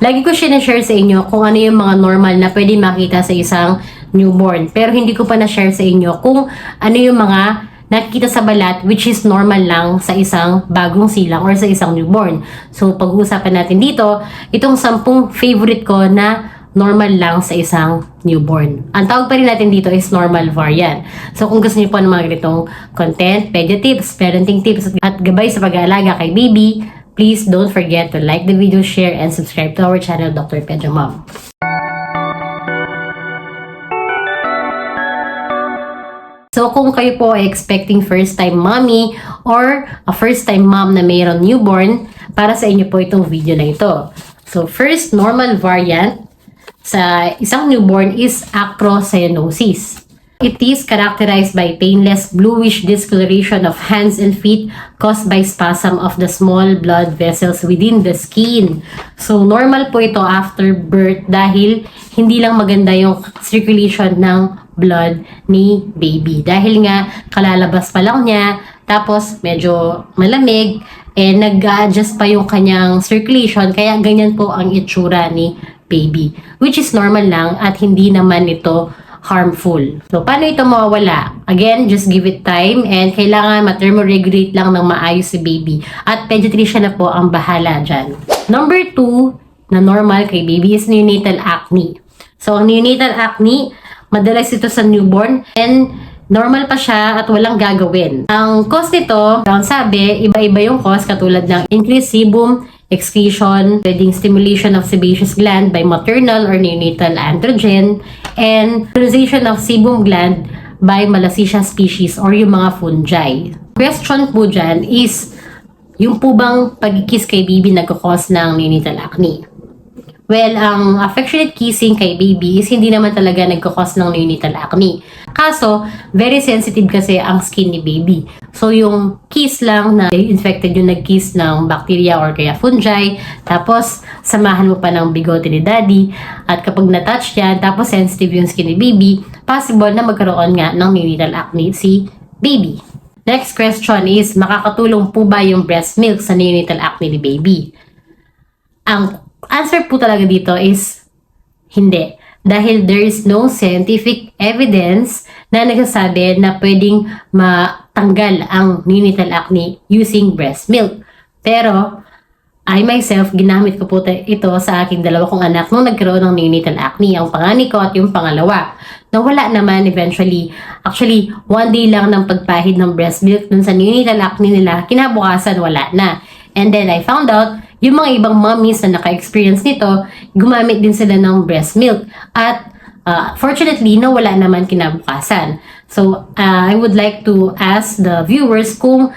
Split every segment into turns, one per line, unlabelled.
Lagi ko share sa inyo kung ano yung mga normal na pwede makita sa isang newborn. Pero hindi ko pa na-share sa inyo kung ano yung mga nakikita sa balat which is normal lang sa isang bagong silang or sa isang newborn. So, pag-uusapan natin dito, itong sampung favorite ko na normal lang sa isang newborn. Ang tawag pa rin natin dito is normal variant. So, kung gusto niyo po ng mga ganitong content, pedia tips, parenting tips, at gabay sa pag-aalaga kay baby, please don't forget to like the video, share, and subscribe to our channel, Dr. Pedro Mom. So, kung kayo po ay expecting first-time mommy or a first-time mom na mayroon newborn, para sa inyo po itong video na ito. So, first normal variant sa isang newborn is acrocyanosis. It is characterized by painless bluish discoloration of hands and feet caused by spasm of the small blood vessels within the skin. So, normal po ito after birth dahil hindi lang maganda yung circulation ng blood ni baby. Dahil nga, kalalabas pa lang niya, tapos medyo malamig, eh nag-adjust pa yung kanyang circulation, kaya ganyan po ang itsura ni baby. Which is normal lang at hindi naman ito harmful. So, paano ito mawawala? Again, just give it time and kailangan ma-thermoregulate lang ng maayos si baby. At pediatrician na po ang bahala dyan. Number two na normal kay baby is neonatal acne. So, ang neonatal acne, madalas ito sa newborn and normal pa siya at walang gagawin. Ang cause nito, ang sabi, iba-iba yung cause katulad ng increased sebum, excretion, pwedeng stimulation of sebaceous gland by maternal or neonatal androgen, and fertilization of sebum gland by Malassezia species or yung mga fungi. Question po dyan is, yung po bang pagkikis kay baby nagkakos ng neonatal acne? Well, ang affectionate kissing kay baby is hindi naman talaga nagkakos ng neonatal acne. Kaso, very sensitive kasi ang skin ni baby. So, yung kiss lang na infected yung nag-kiss ng bacteria or kaya fungi, tapos samahan mo pa ng bigote ni daddy, at kapag na-touch yan, tapos sensitive yung skin ni baby, possible na magkaroon nga ng neonatal acne si baby. Next question is, makakatulong po ba yung breast milk sa neonatal acne ni baby? Ang answer po talaga dito is hindi. Dahil there is no scientific evidence na nagsasabi na pwedeng matanggal ang neonatal acne using breast milk. Pero, I myself, ginamit ko po ito sa aking dalawa kong anak nung nagkaroon ng neonatal acne. Ang pangani ko at yung pangalawa. Nawala naman eventually. Actually, one day lang ng pagpahid ng breast milk dun sa neonatal acne nila, kinabukasan wala na. And then I found out, yung mga ibang mommies na naka-experience nito, gumamit din sila ng breast milk. At uh, fortunately, nawala naman kinabukasan. So, uh, I would like to ask the viewers kung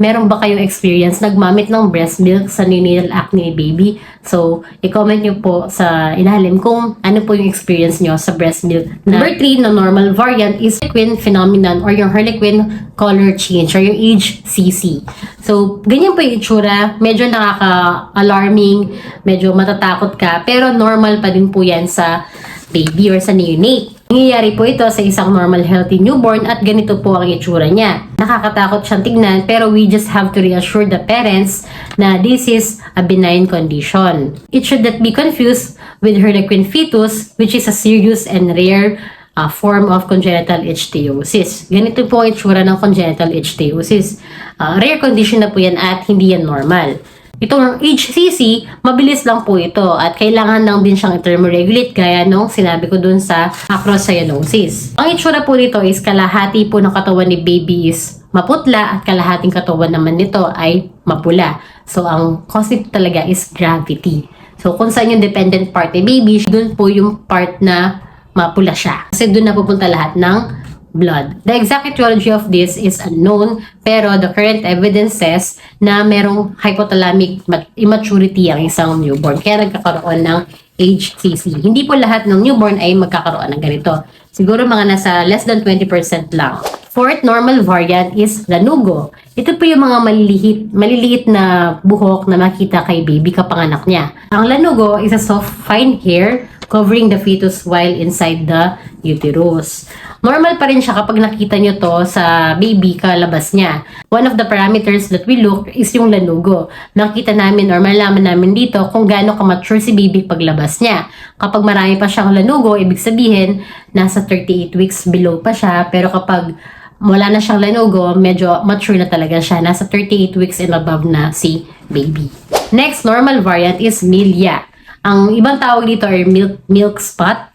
meron ba kayong experience nagmamit ng breast milk sa neonatal acne baby? So, i-comment nyo po sa ilalim kung ano po yung experience nyo sa breast milk. Number 3 na normal variant is Harlequin phenomenon or yung Harlequin color change or yung HCC. So, ganyan po yung itsura. Medyo nakaka-alarming, medyo matatakot ka, pero normal pa din po yan sa baby or sa neonate. Nangyayari po ito sa isang normal healthy newborn at ganito po ang itsura niya. Nakakatakot siyang tignan pero we just have to reassure the parents na this is a benign condition. It should not be confused with Harlequin fetus which is a serious and rare uh, form of congenital ichthyosis. Ganito po ang itsura ng congenital ichthyosis. Uh, rare condition na po yan at hindi yan normal. Itong HCC, mabilis lang po ito at kailangan lang din siyang i-thermoregulate gaya nung sinabi ko dun sa acrocyanosis. Ang itsura po nito is kalahati po ng katawan ni baby is maputla at kalahating katawan naman nito ay mapula. So, ang cause talaga is gravity. So, kung saan yung dependent part ni baby, dun po yung part na mapula siya. Kasi dun na pupunta lahat ng blood. The exact etiology of this is unknown, pero the current evidence says na merong hypothalamic mat- immaturity ang isang newborn. Kaya nagkakaroon ng HCC. Hindi po lahat ng newborn ay magkakaroon ng ganito. Siguro mga nasa less than 20% lang. Fourth normal variant is lanugo. Ito po yung mga maliliit, maliliit na buhok na makita kay baby kapanganak niya. Ang lanugo is a soft, fine hair covering the fetus while inside the uterus. Normal pa rin siya kapag nakita nyo to sa baby kalabas niya. One of the parameters that we look is yung lanugo. Nakita namin or malaman namin dito kung gaano ka-mature si baby paglabas niya. Kapag marami pa siyang lanugo, ibig sabihin, nasa 38 weeks below pa siya. Pero kapag wala na siyang lanugo, medyo mature na talaga siya. Nasa 38 weeks and above na si baby. Next normal variant is milia. Ang ibang tawag dito ay milk, milk spot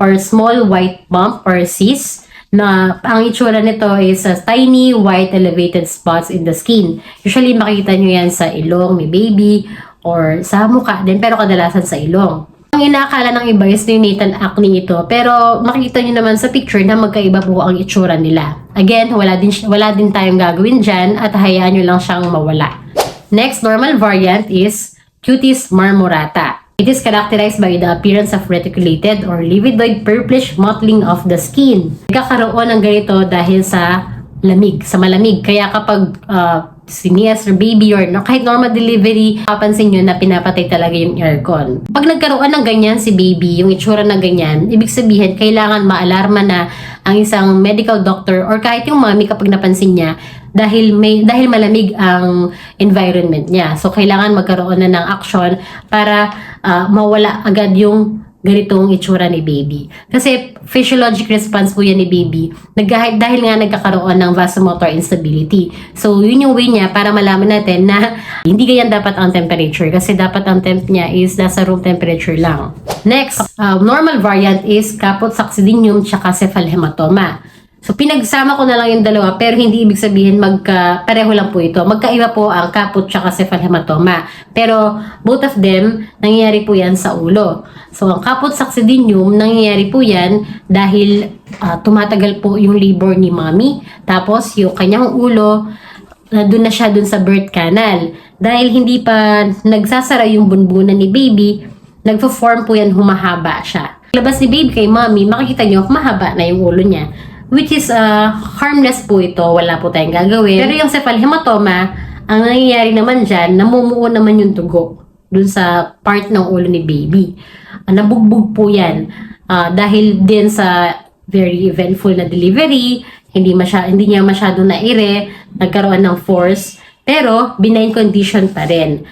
or small white bump or cyst na ang itsura nito is a tiny white elevated spots in the skin. Usually makikita nyo yan sa ilong ni baby or sa mukha din pero kadalasan sa ilong. Ang inaakala ng iba is neonatal acne ito pero makikita nyo naman sa picture na magkaiba po ang itsura nila. Again, wala din, wala din tayong gagawin dyan at hayaan nyo lang siyang mawala. Next normal variant is cutis marmorata. It is characterized by the appearance of reticulated or lividoid purplish mottling of the skin. Nagkakaroon ng ganito dahil sa lamig, sa malamig. Kaya kapag uh, sinias or baby or no, kahit normal delivery, papansin nyo na pinapatay talaga yung aircon. Pag nagkaroon ng ganyan si baby, yung itsura na ganyan, ibig sabihin, kailangan maalarma na ang isang medical doctor or kahit yung mommy kapag napansin niya dahil may dahil malamig ang environment niya. So kailangan magkaroon na ng action para uh, mawala agad yung ganitong itsura ni baby. Kasi physiologic response po yan ni baby nag dahil nga nagkakaroon ng vasomotor instability. So, yun yung way niya para malaman natin na hindi ganyan dapat ang temperature kasi dapat ang temp niya is nasa room temperature lang. Next, uh, normal variant is caput succedaneum tsaka cephalhematoma. So, pinagsama ko na lang yung dalawa pero hindi ibig sabihin magka, pareho lang po ito. Magkaiba po ang caput tsaka cephalhematoma. Pero both of them, nangyayari po yan sa ulo. So, ang caput succedaneum, nangyayari po yan dahil uh, tumatagal po yung labor ni mommy. Tapos, yung kanyang ulo, na doon na siya doon sa birth canal. Dahil hindi pa nagsasara yung bunbunan ni baby, nagfo-form po yan, humahaba siya. Labas ni baby kay mommy, makikita nyo, mahaba na yung ulo niya. Which is uh, harmless po ito, wala po tayong gagawin. Pero yung cephalhematoma, ang nangyayari naman dyan, namumuo naman yung tugo dun sa part ng ulo ni baby. Uh, nabugbog po yan uh, dahil din sa very eventful na delivery, hindi, masya, hindi niya masyado naire, nagkaroon ng force, pero benign condition pa rin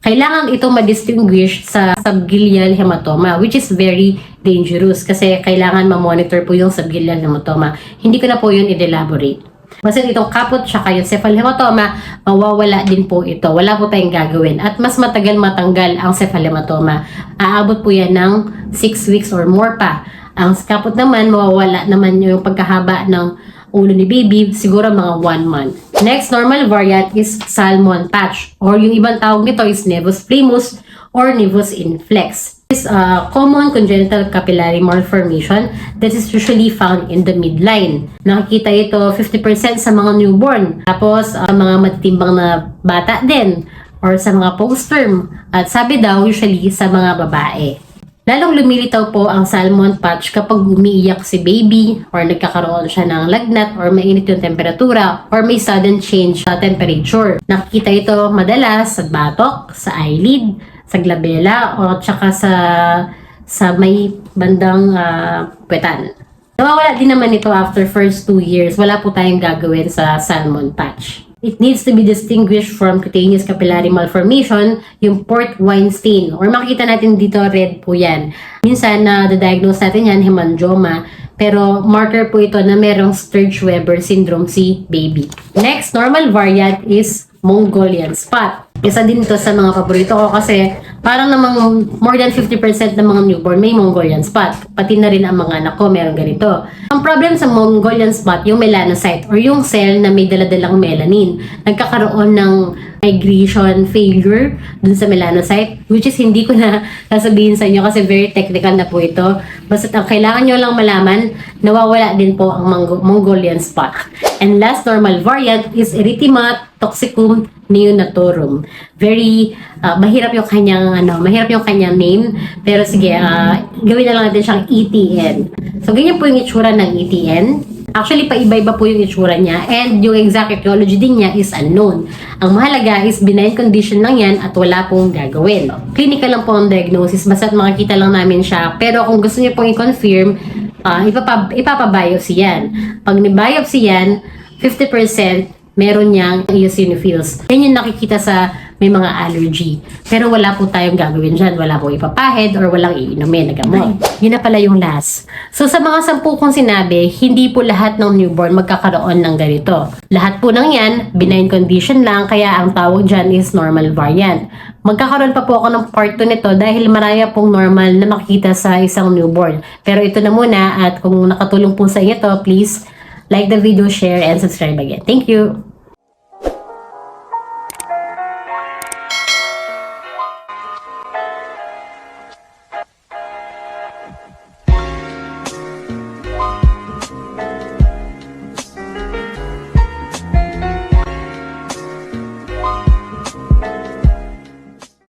kailangan ito ma-distinguish sa subgilial hematoma which is very dangerous kasi kailangan ma-monitor po yung subgilial hematoma. Hindi ko na po yun i-elaborate. Basta itong kapot tsaka yung cephalhematoma, mawawala din po ito. Wala po tayong gagawin. At mas matagal matanggal ang cephalhematoma. Aabot po yan ng 6 weeks or more pa. Ang kapot naman, mawawala naman yung pagkahaba ng ulo ni baby, siguro mga 1 month. Next normal variant is salmon patch or yung ibang tawag nito is nevus primus or nevus inflex. This is a common congenital capillary malformation that is usually found in the midline. Nakikita ito 50% sa mga newborn. Tapos, uh, mga matitimbang na bata din or sa mga post-term. At sabi daw usually sa mga babae. Lalong lumilitaw po ang salmon patch kapag umiiyak si baby or nagkakaroon siya ng lagnat or mainit yung temperatura or may sudden change sa temperature. Nakikita ito madalas sa batok, sa eyelid, sa glabella o tsaka sa sa may bandang uh, puwetan. Nawawala din naman ito after first 2 years. Wala po tayong gagawin sa salmon patch. It needs to be distinguished from cutaneous capillary malformation, yung port wine stain. Or makikita natin dito, red po yan. Minsan, na uh, diagnose natin yan, hemangioma. Pero marker po ito na merong Sturge-Weber syndrome si baby. Next, normal variant is Mongolian spot. Isa din to sa mga paborito ko kasi parang namang more than 50% ng mga newborn may Mongolian spot. Pati na rin ang mga anak ko meron ganito. Ang problem sa Mongolian spot, yung melanocyte or yung cell na may daladalang melanin. Nagkakaroon ng migration failure dun sa melanocyte which is hindi ko na sasabihin sa inyo kasi very technical na po ito. Basta ang kailangan nyo lang malaman, nawawala din po ang Mongolian spot. And last normal variant is erythema toxicum neonatorum. Very uh, mahirap yung kanyang ano, mahirap yung kanyang name, pero sige, uh, gawin na lang natin siyang ETN. So ganyan po yung itsura ng ETN. Actually, paiba-iba po yung itsura niya and yung exact etiology din niya is unknown. Ang mahalaga is benign condition lang yan at wala pong gagawin. Clinical lang po ang diagnosis, basta makikita lang namin siya. Pero kung gusto niyo pong i-confirm, ah ipapa, ipapabiopsy yan. Pag ni-biopsy yan, 50% meron niyang eosinophils. Yan yung nakikita sa may mga allergy. Pero wala po tayong gagawin dyan. Wala po ipapahid or walang iinumin na gamot. Yun na pala yung last. So sa mga sampu kong sinabi, hindi po lahat ng newborn magkakaroon ng ganito. Lahat po ng yan, benign condition lang, kaya ang tawag dyan is normal variant. Magkakaroon pa po ako ng part 2 nito dahil maraya pong normal na makikita sa isang newborn. Pero ito na muna at kung nakatulong po sa inyo to, please like the video, share, and subscribe again. Thank you!